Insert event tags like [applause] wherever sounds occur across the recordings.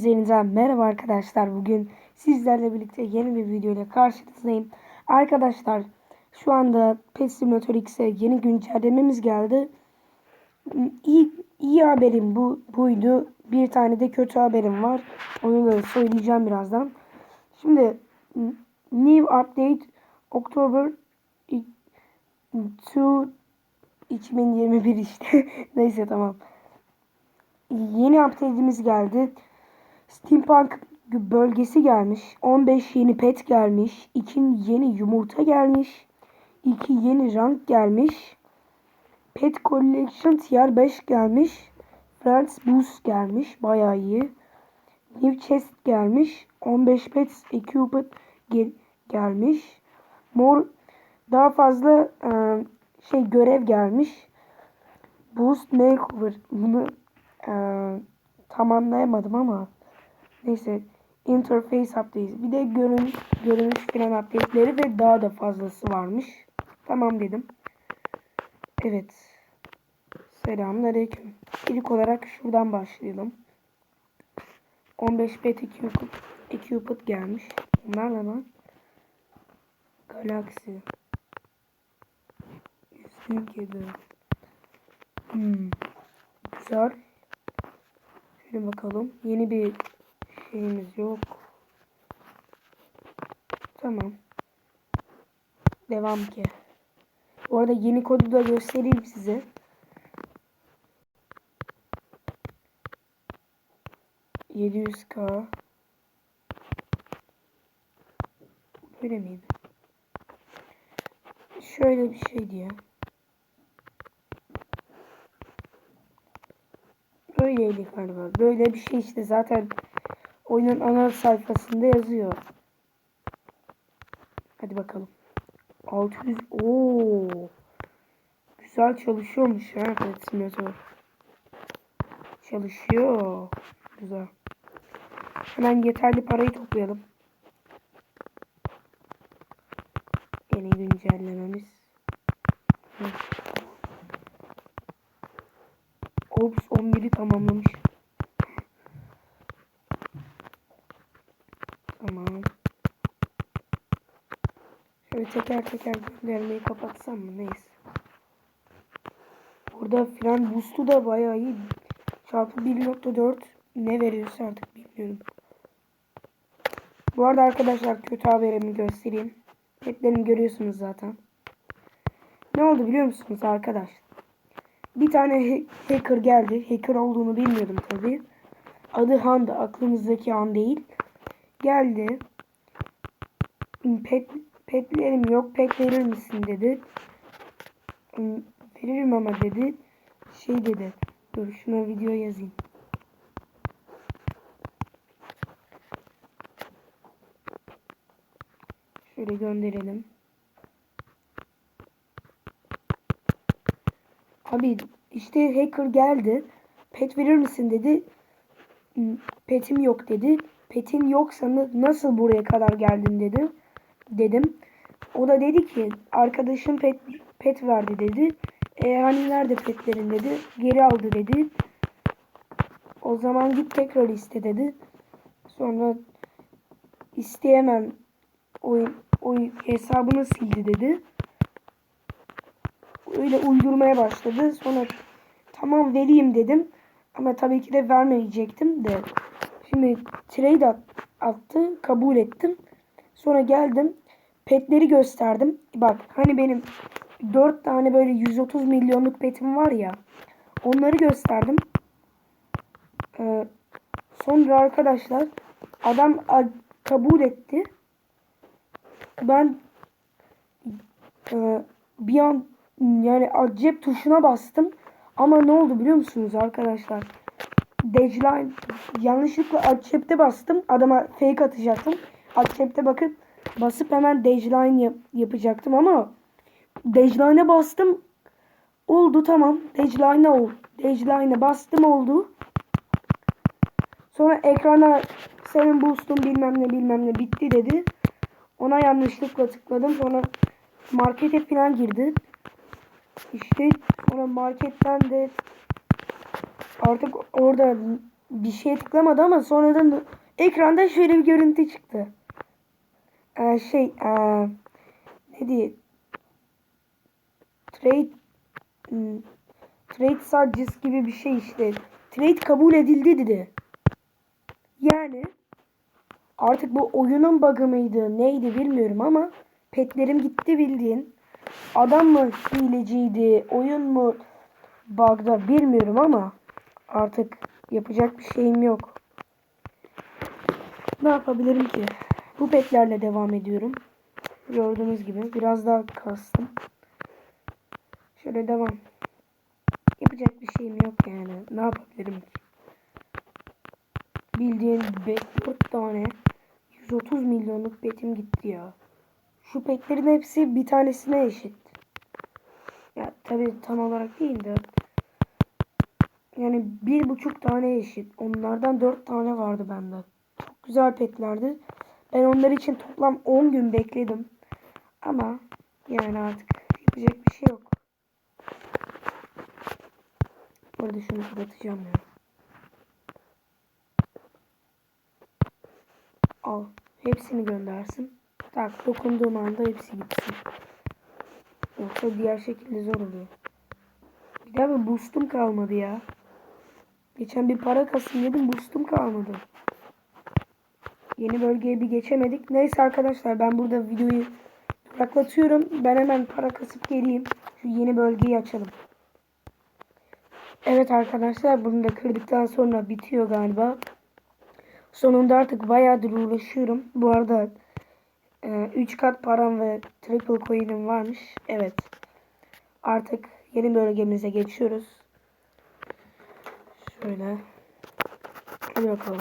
Zenizden merhaba arkadaşlar. Bugün sizlerle birlikte yeni bir video ile karşınızdayım. Arkadaşlar şu anda Pet Simulator X'e yeni güncellememiz geldi. İyi, iyi haberim bu buydu. Bir tane de kötü haberim var. Onu da söyleyeceğim birazdan. Şimdi New Update October 2 2021 işte. [laughs] Neyse tamam. Yeni update'imiz geldi. Steampunk bölgesi gelmiş. 15 yeni pet gelmiş. 2 yeni yumurta gelmiş. 2 yeni rank gelmiş. Pet Collection Tier 5 gelmiş. Friends Boost gelmiş. Bayağı iyi. New Chest gelmiş. 15 pet Equiped gel gelmiş. Mor daha fazla e, şey görev gelmiş. Boost Makeover. Bunu e, tam ama Neyse. Interface update. Bir de görünüş, görünüş falan update'leri ve daha da fazlası varmış. Tamam dedim. Evet. Selamünaleyküm. İlk olarak şuradan başlayalım. 15 pet equipment, equipment gelmiş. Bunlar ne lan? Galaxy. Üstün kedi. Hmm. Güzel. Şöyle bakalım. Yeni bir şeyimiz yok. Tamam. Devam ki. Bu arada yeni kodu da göstereyim size. Yedi yüz K. Böyle miydi? Şöyle bir şeydi ya. Böyleydi galiba. Böyle bir şey işte zaten oyunun ana sayfasında yazıyor. Hadi bakalım. 600 Oo. Güzel çalışıyormuş ha Pet Simulator. Çalışıyor. Güzel. Hemen yeterli parayı toplayalım. Yeni güncellememiz. Ops 11'i tamamlamış. Tamam. Şöyle teker teker göndermeyi kapatsam mı? Neyse. Burada fren boost'u da bayağı iyi. Çarpı 1.4 ne veriyorsa artık bilmiyorum. Bu arada arkadaşlar kötü haberimi göstereyim. Petlerimi görüyorsunuz zaten. Ne oldu biliyor musunuz arkadaş? Bir tane hacker geldi. Hacker olduğunu bilmiyordum tabii. Adı Han da aklınızdaki Han değil. Geldi. Pet, petlerim yok. Pet verir misin dedi. Veririm ama dedi. Şey dedi. Dur şuna video yazayım. Şöyle gönderelim. Abi işte hacker geldi. Pet verir misin dedi. Petim yok dedi. Petin yoksa nasıl buraya kadar geldin dedi. Dedim. O da dedi ki arkadaşım pet, pet verdi dedi. E hani nerede petlerin dedi. Geri aldı dedi. O zaman git tekrar iste dedi. Sonra isteyemem o, o hesabını sildi dedi. Öyle uydurmaya başladı. Sonra tamam vereyim dedim. Ama tabii ki de vermeyecektim de. Şimdi trade at, attı. Kabul ettim. Sonra geldim. Petleri gösterdim. Bak hani benim 4 tane böyle 130 milyonluk petim var ya. Onları gösterdim. Ee, sonra arkadaşlar adam kabul etti. Ben e, bir an yani cep tuşuna bastım. Ama ne oldu biliyor musunuz arkadaşlar? Deadline yanlışlıkla accept'e bastım. Adama fake atacaktım. Accept'e bakıp basıp hemen deadline yap yapacaktım ama deadline'e bastım. Oldu tamam. Deadline'e oldu. Deadline'e bastım oldu. Sonra ekrana senin boost'un bilmem ne bilmem ne bitti dedi. Ona yanlışlıkla tıkladım. Sonra markete falan girdi. İşte sonra marketten de artık orada bir şeye tıklamadı ama sonradan ekranda şöyle bir görüntü çıktı. Ee, şey ee, ne diye trade hmm, trade charges gibi bir şey işte. Trade kabul edildi dedi. Yani artık bu oyunun bug'ı mıydı neydi bilmiyorum ama petlerim gitti bildiğin. Adam mı hileciydi, oyun mu bug'da bilmiyorum ama artık yapacak bir şeyim yok. Ne yapabilirim ki? Bu petlerle devam ediyorum. Gördüğünüz gibi biraz daha kastım. Şöyle devam. Yapacak bir şeyim yok yani. Ne yapabilirim ki? Bildiğin 4 tane 130 milyonluk betim gitti ya. Şu petlerin hepsi bir tanesine eşit. Ya tabi tam olarak değil de. Yani bir buçuk tane eşit. Onlardan dört tane vardı bende. Çok güzel petlerdi. Ben onlar için toplam 10 gün bekledim. Ama yani artık yapacak bir şey yok. Bu arada şunu kapatacağım ya. Al. Hepsini göndersin. Tak dokunduğum anda hepsi gitsin. Yoksa diğer şekilde zor oluyor. Bir daha bir boostum kalmadı ya. Geçen bir para kasım yedim boostum kalmadı. Yeni bölgeye bir geçemedik. Neyse arkadaşlar ben burada videoyu duraklatıyorum. Ben hemen para kasıp geleyim. Şu yeni bölgeyi açalım. Evet arkadaşlar bunu da kırdıktan sonra bitiyor galiba. Sonunda artık bayağıdır uğraşıyorum. Bu arada 3 e, kat param ve triple coin'im varmış. Evet. Artık yeni bölgemize geçiyoruz. Şöyle. Hadi bakalım.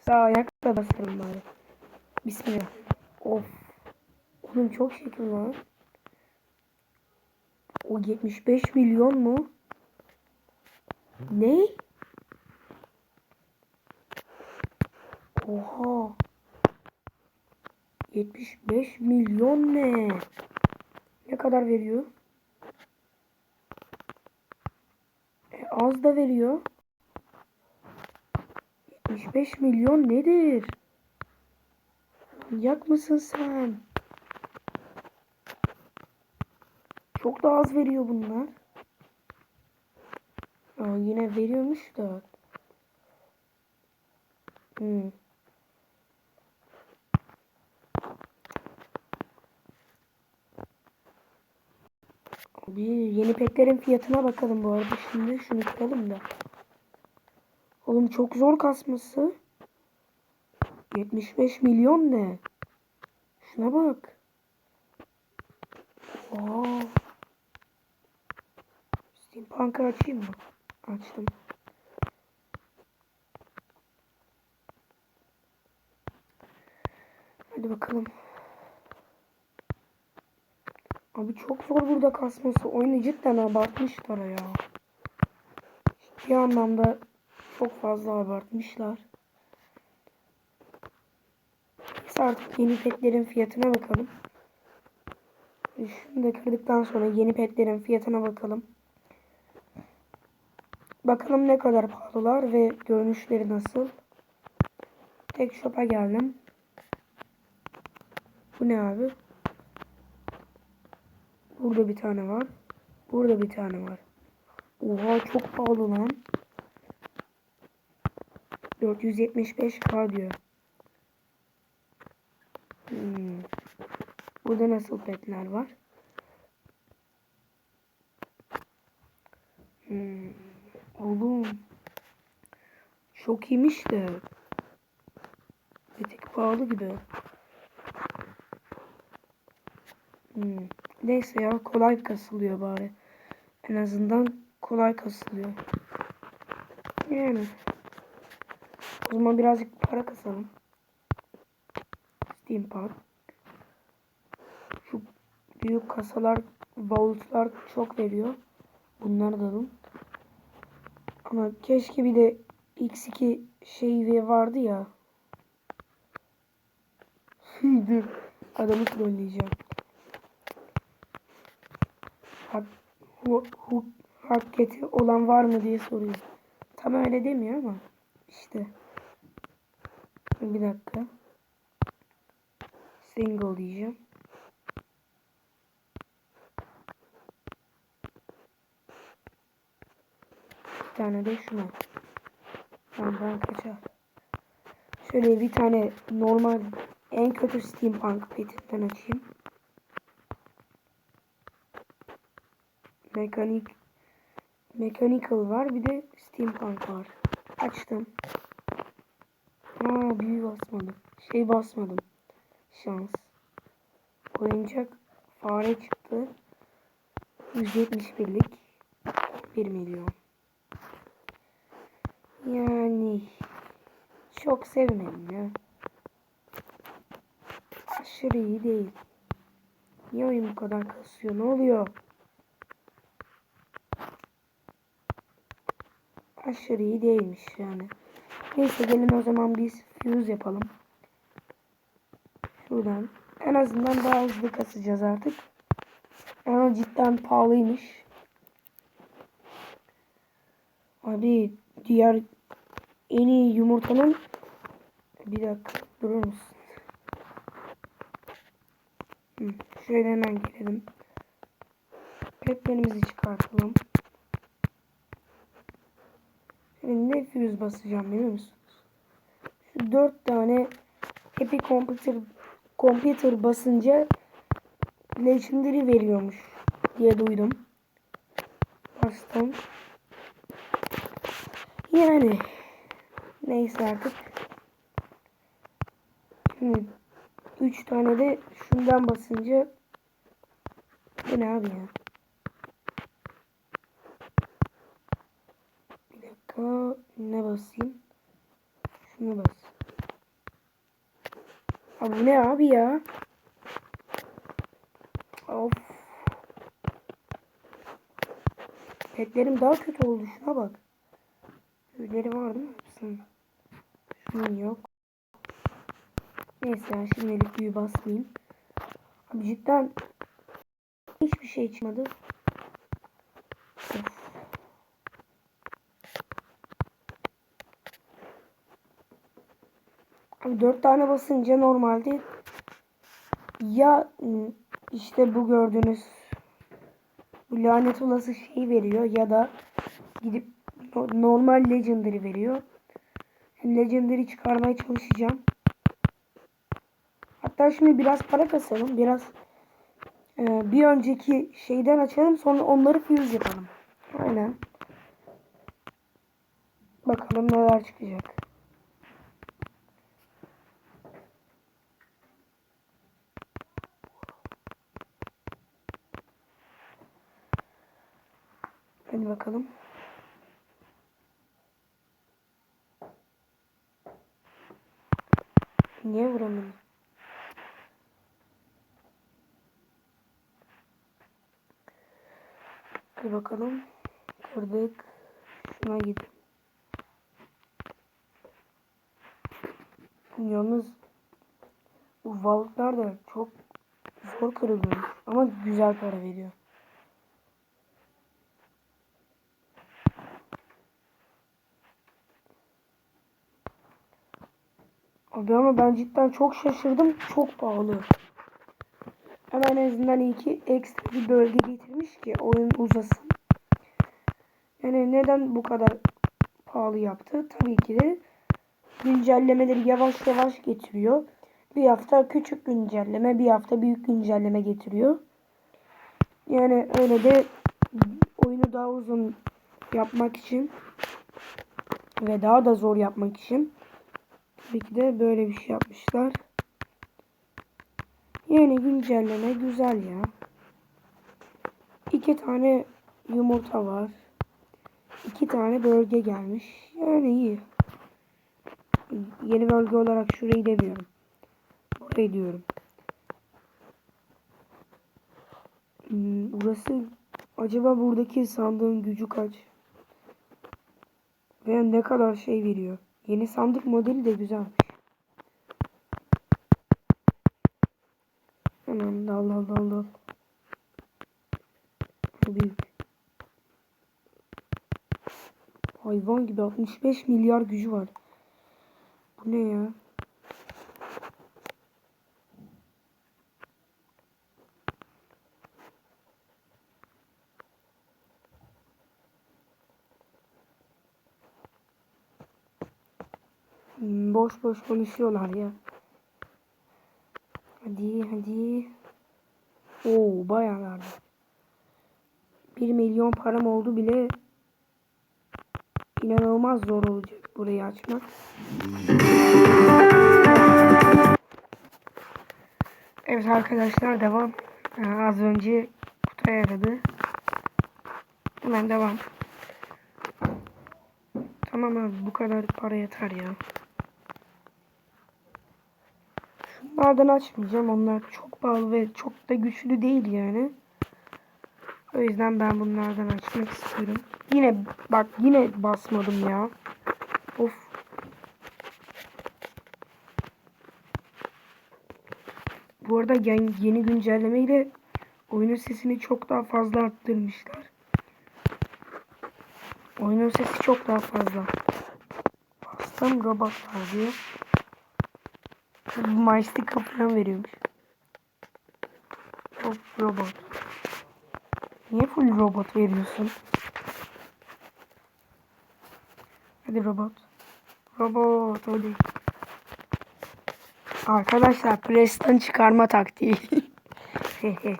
Sağ ayakla basarım bari. Bismillah. Of. Oğlum çok şekil lan. O 75 milyon mu? Ne? Oha. 75 milyon ne? Ne kadar veriyor? E, az da veriyor. 75 milyon nedir? Manyak mısın sen? Çok da az veriyor bunlar. Aa, yine veriyormuş da. Hmm. Bir yeni petlerin fiyatına bakalım bu arada. Şimdi şunu kıralım da. Oğlum çok zor kasması. 75 milyon ne? Şuna bak. Aa. Steampunk'ı açayım mı? Açtım. Hadi bakalım. Abi çok zor burada kasması. Oyunu cidden abartmışlar ya. Ciddi anlamda çok fazla abartmışlar. Biz artık yeni petlerin fiyatına bakalım. Şunu da kırdıktan sonra yeni petlerin fiyatına bakalım. Bakalım ne kadar pahalılar ve görünüşleri nasıl. Tek shop'a geldim. Bu ne abi? Burada bir tane var. Burada bir tane var. Oha çok pahalı lan. 475k diyor. Hmm. Burada nasıl petler var? Hmm. Oğlum. Çok iyiymiş de. Bir tek pahalı gibi. Hmm. Neyse ya kolay kasılıyor bari. En azından kolay kasılıyor. Yani. O zaman birazcık para kasalım. Steam Park. Şu büyük kasalar, vaultlar çok veriyor. Bunları da alın. Ama keşke bir de X2 şey vardı ya. Adamı trolleyeceğim. Hak, hu, hu, Raketi olan var mı diye soruyor. Tam öyle demiyor ama işte. Bir dakika. Single diyeceğim. Bir tane de şuna. Benden kaçar. Şöyle bir tane normal en kötü steampunk petinden açayım. Mekanik Mechanical var bir de steampunk var. Açtım. Aa büyü basmadım. Şey basmadım. Şans. Oyuncak fare çıktı. 171'lik 1 milyon. Yani çok sevmedim ya. Aşırı iyi değil. Niye oyun bu kadar kasıyor? Ne oluyor? Aşırı iyi değilmiş yani. Neyse gelin o zaman biz fuse yapalım. Şuradan. En azından daha hızlı kasacağız artık. Ama cidden pahalıymış. Abi diğer en iyi yumurtanın bir dakika durur musun? Hı, şöyle hemen gelelim. Petlerimizi çıkartalım. Ne füze basacağım biliyor musunuz? Şu dört tane Happy Computer Computer basınca Legendary veriyormuş diye duydum. Bastım. Yani neyse artık. Şimdi 3 tane de şundan basınca bu ne abi ya? Bir dakika ne basayım? Şunu bas. Abi ne abi ya? Of. Petlerim daha kötü oldu şuna bak. Tüyleri var değil mi? Hepsinin. Şunun yok. Neyse ya şimdilik büyü basmayayım. Abi cidden hiçbir şey çıkmadı. 4 tane basınca normalde ya işte bu gördüğünüz bu lanet olası şey veriyor ya da gidip normal legendary veriyor. Legendary çıkarmaya çalışacağım. Hatta şimdi biraz para kasalım. Biraz e, bir önceki şeyden açalım. Sonra onları fuse yapalım. Aynen. Bakalım neler çıkacak. Hadi bakalım. Niye vuramıyorum? Hadi bakalım. Kırdık. Şuna gidin. Yalnız bu balıklar da çok zor kırılıyor. Ama güzel para veriyor. Abi ama ben cidden çok şaşırdım. Çok pahalı. Hemen en azından iyi ki ekstra bir bölge getirmiş ki oyun uzasın. Yani neden bu kadar pahalı yaptı? Tabii ki de güncellemeleri yavaş yavaş getiriyor. Bir hafta küçük güncelleme, bir hafta büyük güncelleme getiriyor. Yani öyle de oyunu daha uzun yapmak için ve daha da zor yapmak için tabii ki de böyle bir şey yapmışlar. Yani güncelleme güzel ya. İki tane yumurta var. İki tane bölge gelmiş. Yani iyi. Yeni bölge olarak şurayı demiyorum. Burayı diyorum. Hmm, burası acaba buradaki sandığın gücü kaç? Veya ne kadar şey veriyor? Yeni sandık modeli de güzelmiş. Hemen dal dal dal dal. Büyük. Hayvan gibi 65 milyar gücü var. Bu ne ya? Boş boş konuşuyorlar ya. Hadi hadi. Oo bayağı verdi. 1 milyon param oldu bile inanılmaz zor olacak burayı açmak. Evet arkadaşlar devam. Ee, az önce kutuya aradı. Hemen devam. Tamam abi bu kadar para yeter ya. Şunlardan açmayacağım. Onlar çok pahalı ve çok da güçlü değil yani. O yüzden ben bunlardan açmak istiyorum. Yine bak yine basmadım ya. Of. Bu arada yeni, yeni güncellemeyle oyunun sesini çok daha fazla arttırmışlar. Oyunun sesi çok daha fazla. Bastım robotlar diyor. Maçlık falan veriyormuş. Çok robot. Niye full robot veriyorsun? Hadi robot. Robot hadi. Arkadaşlar Preston çıkarma taktiği. [laughs]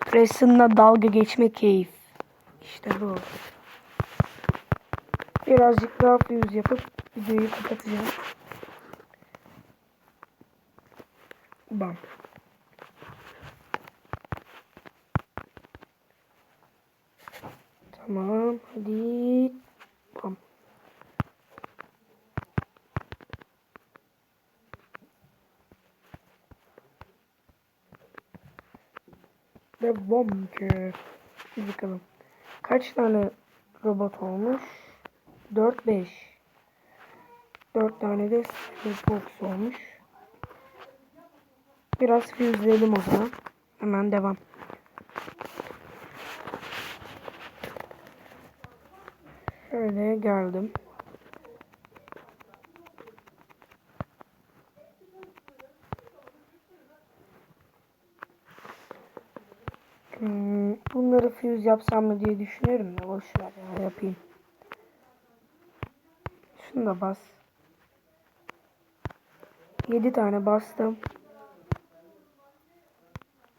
Preston'la dalga geçme keyif. İşte bu. Birazcık daha fuse yapıp videoyu kapatacağım. Bam. Tamam. Hadi. Bam. Devam ki. Bir bakalım. Kaç tane robot olmuş? 4 5. 4 tane de box olmuş. Biraz füzeleyelim o zaman. Hemen devam. Şöyle geldim. Hmm, bunları füz yapsam mı diye düşünüyorum da boş ver ya yapayım. Şunu da bas. 7 tane bastım.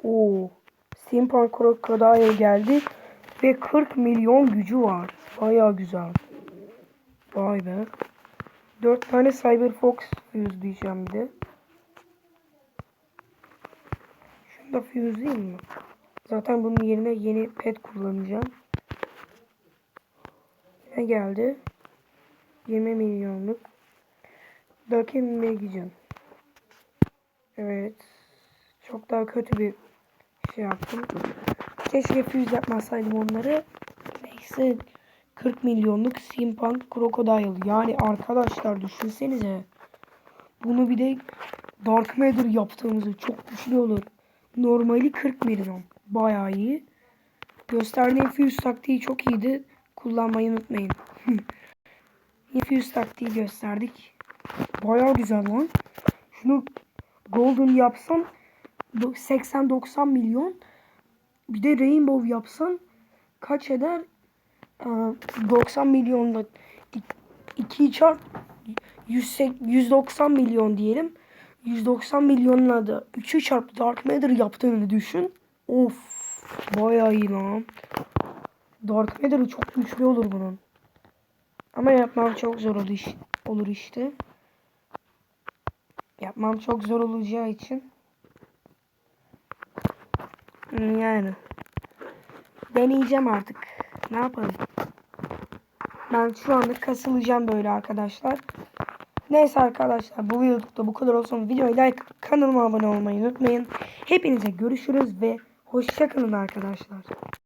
Oo. Steampunk Crocodile geldi. Ve 40 milyon gücü var. Baya güzel. Vay be. 4 tane Cyber Fox fuse diyeceğim bir de. Şunu da fuse mi? Zaten bunun yerine yeni pet kullanacağım. Ne geldi? 20 milyonluk. Daki Megican. Evet. Çok daha kötü bir şey yaptım. Keşke füze yapmasaydım onları. Neyse 40 milyonluk Steampunk Crocodile. Yani arkadaşlar düşünsenize. Bunu bir de Dark Matter yaptığımızı çok güçlü olur. Normali 40 milyon. Bayağı iyi. Gösterdiğim fuse taktiği çok iyiydi. Kullanmayı unutmayın. [laughs] Fuse taktiği gösterdik. Bayağı güzel lan. Şunu golden yapsan 80-90 milyon. Bir de rainbow yapsan kaç eder? Ee, 90 milyonla 2 çarp 100, 190 milyon diyelim. 190 milyonla da 3'ü çarp Dark Matter yaptığını düşün. Of bayağı iyi lan. Dark Matter'ı çok güçlü olur bunun. Ama yapmam çok zor olur işte. Yapmam çok zor olacağı için. Yani. Deneyeceğim artık. Ne yapalım? Ben şu anda kasılacağım böyle arkadaşlar. Neyse arkadaşlar bu videoda bu kadar olsun. Videoyu like, kanalıma abone olmayı unutmayın. Hepinize görüşürüz ve hoşçakalın arkadaşlar.